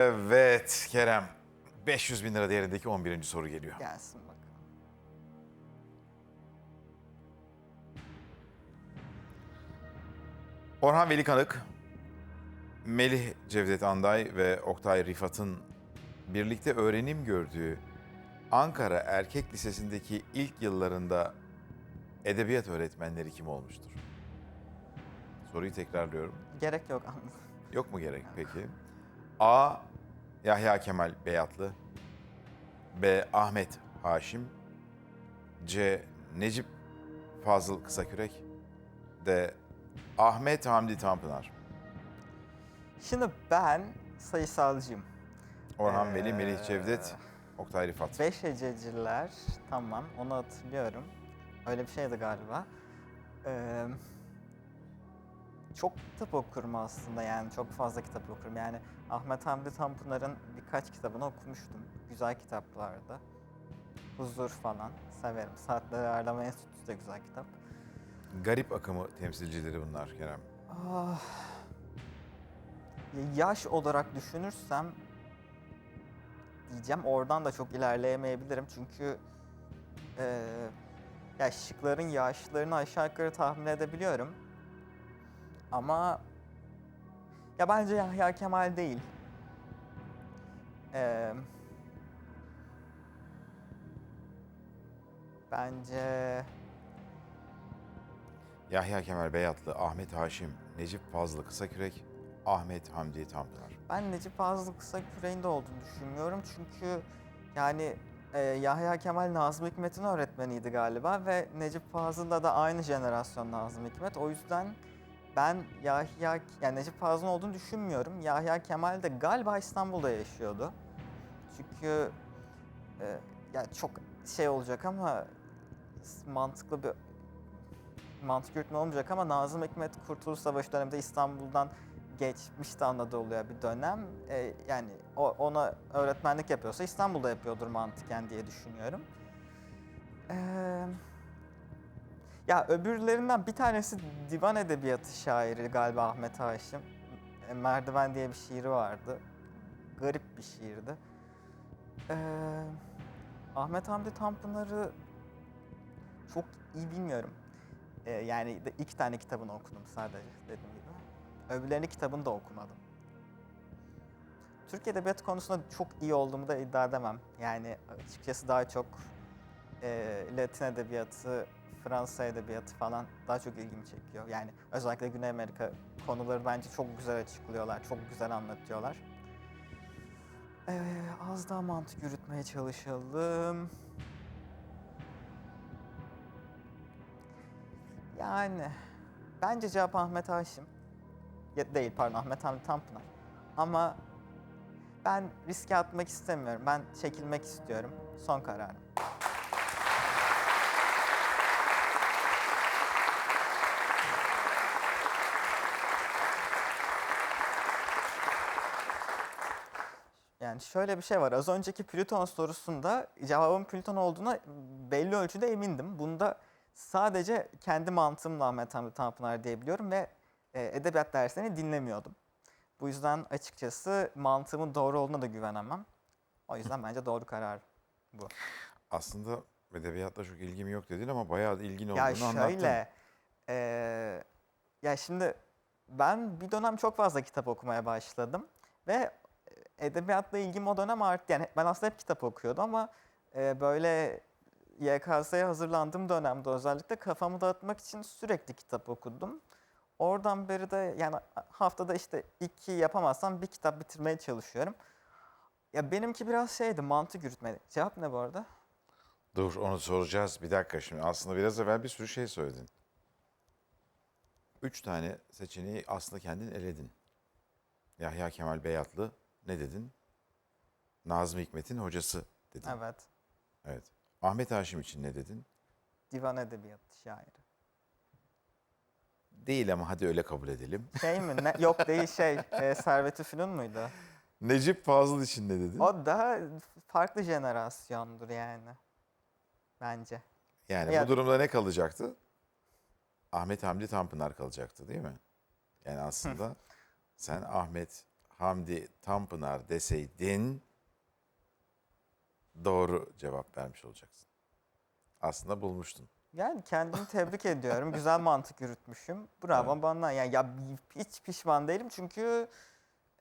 Evet Kerem. 500 bin lira değerindeki 11. soru geliyor. Gelsin bakalım. Orhan Veli Kanık, Melih Cevdet Anday ve Oktay Rifat'ın birlikte öğrenim gördüğü Ankara Erkek Lisesi'ndeki ilk yıllarında edebiyat öğretmenleri kim olmuştur? Soruyu tekrarlıyorum. Gerek yok anladım. Yok mu gerek peki? A. Yahya Kemal Beyatlı B. Ahmet Haşim C. Necip Fazıl Kısakürek D. Ahmet Hamdi Tanpınar Şimdi ben sayısalcıyım. Orhan Veli, Ee, Melih Cevdet, Oktay Rifat. Beş hececiler, tamam onu hatırlıyorum. Öyle bir şeydi galiba. Ee, çok kitap okurum aslında yani çok fazla kitap okurum. Yani Ahmet Hamdi Tanpınar'ın birkaç kitabını okumuştum. Güzel kitaplardı. Huzur falan severim. Saatleri Ağırlama Enstitüsü de güzel kitap. Garip akımı temsilcileri bunlar Kerem. Ah. Ya Yaş olarak düşünürsem diyeceğim oradan da çok ilerleyemeyebilirim çünkü eee ya şıkların yaşlarını aşağı yukarı tahmin edebiliyorum. Ama ya bence Yahya Kemal değil. Eee bence Yahya Kemal Beyatlı, Ahmet Haşim, Necip Fazıl Kısakürek, Ahmet Hamdi Tanpınar. Ben Necip Fazıl Kısa Küreğinde olduğunu düşünmüyorum çünkü yani e, Yahya Kemal Nazım Hikmet'in öğretmeniydi galiba ve Necip Fazıl'la da aynı jenerasyon Nazım Hikmet. O yüzden ben Yahya, yani Necip Fazıl'ın olduğunu düşünmüyorum. Yahya Kemal de galiba İstanbul'da yaşıyordu. Çünkü e, ya çok şey olacak ama mantıklı bir mantık yürütme olmayacak ama Nazım Hikmet Kurtuluş Savaşı döneminde İstanbul'dan geçmişti Anadolu'ya bir dönem. Ee, yani o, ona öğretmenlik yapıyorsa İstanbul'da yapıyordur mantıken diye düşünüyorum. Ee, ya öbürlerinden bir tanesi divan edebiyatı şairi galiba Ahmet Haşim. E, Merdiven diye bir şiiri vardı. Garip bir şiirdi. Ee, Ahmet Hamdi Tanpınar'ı çok iyi bilmiyorum. Ee, yani de iki tane kitabını okudum sadece dediğim gibi. Öbürlerini kitabını da okumadım. Türk Edebiyatı konusunda çok iyi olduğumu da iddia edemem. Yani açıkçası daha çok e, Latin Edebiyatı, Fransa Edebiyatı falan daha çok ilgimi çekiyor. Yani özellikle Güney Amerika konuları bence çok güzel açıklıyorlar, çok güzel anlatıyorlar. Ee, az daha mantık yürütmeye çalışalım. Yani bence cevap Ahmet Haşim. Ya, değil pardon Ahmet Hamdi Tanpınar. Ama ben riske atmak istemiyorum. Ben çekilmek istiyorum. Son kararım. Yani şöyle bir şey var. Az önceki Plüton sorusunda cevabın Plüton olduğuna belli ölçüde emindim. Bunda sadece kendi mantığımla Ahmet Hamdi Tanpınar diyebiliyorum ve e, edebiyat derslerini dinlemiyordum. Bu yüzden açıkçası mantığımın doğru olduğuna da güvenemem. O yüzden bence doğru karar bu. Aslında edebiyatla çok ilgim yok dedin ama bayağı ilgin olduğunu Ya anlattın. şöyle, e, ya şimdi ben bir dönem çok fazla kitap okumaya başladım ve edebiyatla ilgim o dönem arttı. Yani ben aslında hep kitap okuyordum ama e, böyle YKS'ye hazırlandığım dönemde özellikle kafamı dağıtmak için sürekli kitap okudum. Oradan beri de yani haftada işte iki yapamazsam bir kitap bitirmeye çalışıyorum. Ya benimki biraz şeydi mantık yürütmedi. Cevap ne bu arada? Dur onu soracağız. Bir dakika şimdi. Aslında biraz evvel bir sürü şey söyledin. Üç tane seçeneği aslında kendin eledin. Yahya Kemal Beyatlı ne dedin? Nazım Hikmet'in hocası dedin. Evet. Evet. Ahmet Haşim için ne dedin? Divan edebiyatı şairi. Değil ama hadi öyle kabul edelim. Şey mi? Ne? Yok değil şey. E, Servet-i Fünun muydu? Necip Fazıl için ne dedin? O daha farklı jenerasyondur yani. Bence. Yani Ya- bu durumda ne kalacaktı? Ahmet Hamdi Tanpınar kalacaktı değil mi? Yani aslında sen Ahmet Hamdi Tanpınar deseydin doğru cevap vermiş olacaksın. Aslında bulmuştun. Yani kendimi tebrik ediyorum. Güzel mantık yürütmüşüm. Bravo bana. Yani ya hiç pişman değilim çünkü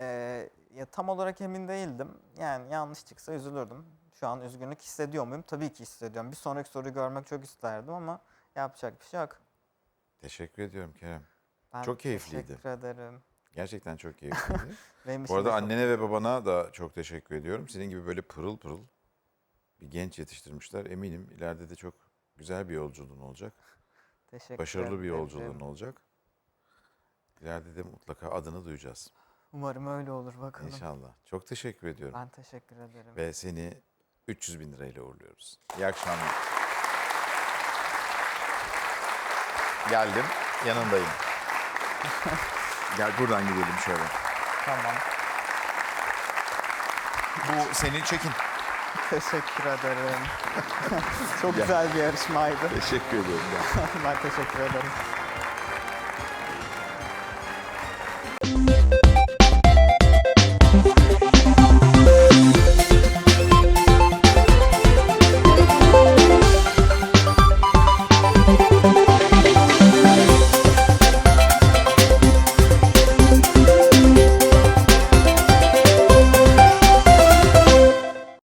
e, ya tam olarak emin değildim. Yani yanlış çıksa üzülürdüm. Şu an üzgünlük hissediyor muyum? Tabii ki hissediyorum. Bir sonraki soruyu görmek çok isterdim ama yapacak bir şey yok. Teşekkür ediyorum Kerem. Ben Çok keyifliydi. Teşekkür ederim. Gerçekten çok keyifliydi. Bu arada annene ve babana da çok teşekkür ediyorum. Senin gibi böyle pırıl pırıl bir genç yetiştirmişler. Eminim ileride de çok güzel bir yolculuğun olacak. teşekkür Başarılı bir ederim. yolculuğun olacak. İleride de mutlaka adını duyacağız. Umarım öyle olur bakalım. İnşallah. Çok teşekkür ediyorum. Ben teşekkür ederim. Ve seni 300 bin lirayla uğurluyoruz. İyi akşamlar. Geldim. Yanındayım. Gel buradan gidelim şöyle. Tamam. Bu senin çekin. Teşekkür ederim. çok güzel bir yarışmaydı. Teşekkür ediyorum. ben teşekkür ederim.